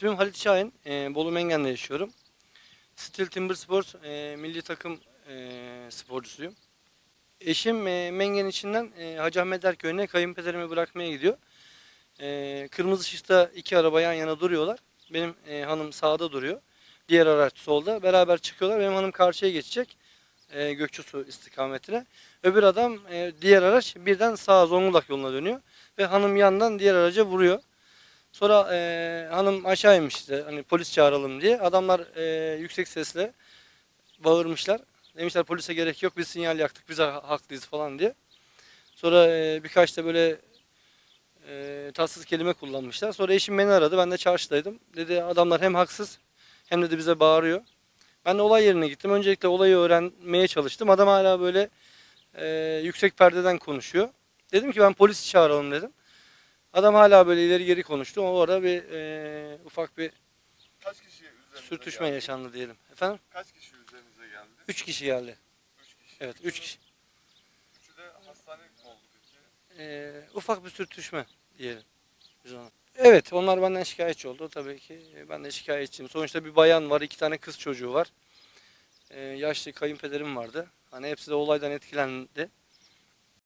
İsmim Halit Şahin. E, Bolu Mengen'de yaşıyorum. Steel Timber Sports e, milli takım e, sporcusuyum. Eşim e, Mengen içinden e, Hacı Ahmet Erköy'üne kayınpederimi bırakmaya gidiyor. E, kırmızı ışıkta iki araba yan yana duruyorlar. Benim e, hanım sağda duruyor. Diğer araç solda. Beraber çıkıyorlar. Benim hanım karşıya geçecek. E, Gökçesu istikametine. Öbür adam e, diğer araç birden sağa Zonguldak yoluna dönüyor. Ve hanım yandan diğer araca vuruyor. Sonra e, hanım aşağı inmiş işte hani polis çağıralım diye. Adamlar e, yüksek sesle bağırmışlar. Demişler polise gerek yok biz sinyal yaktık biz ha- haklıyız falan diye. Sonra e, birkaç da böyle e, tatsız kelime kullanmışlar. Sonra eşim beni aradı. Ben de çarşıdaydım. Dedi adamlar hem haksız hem de bize bağırıyor. Ben de olay yerine gittim. Öncelikle olayı öğrenmeye çalıştım. Adam hala böyle e, yüksek perdeden konuşuyor. Dedim ki ben polisi çağıralım dedim. Adam hala böyle ileri geri konuştu. O ara bir e, ufak bir Kaç kişi üzerinize sürtüşme geldi? yaşandı diyelim. Efendim? Kaç kişi üzerinize geldi? Üç kişi geldi. Üç kişi. Evet, üç kişi. Üçü de hastane mi oldu peki? E, ufak bir sürtüşme diyelim. Biz ona. Evet, onlar benden şikayetçi oldu. Tabii ki ben de şikayetçiyim. Sonuçta bir bayan var, iki tane kız çocuğu var. E, yaşlı kayınpederim vardı. Hani hepsi de olaydan etkilendi.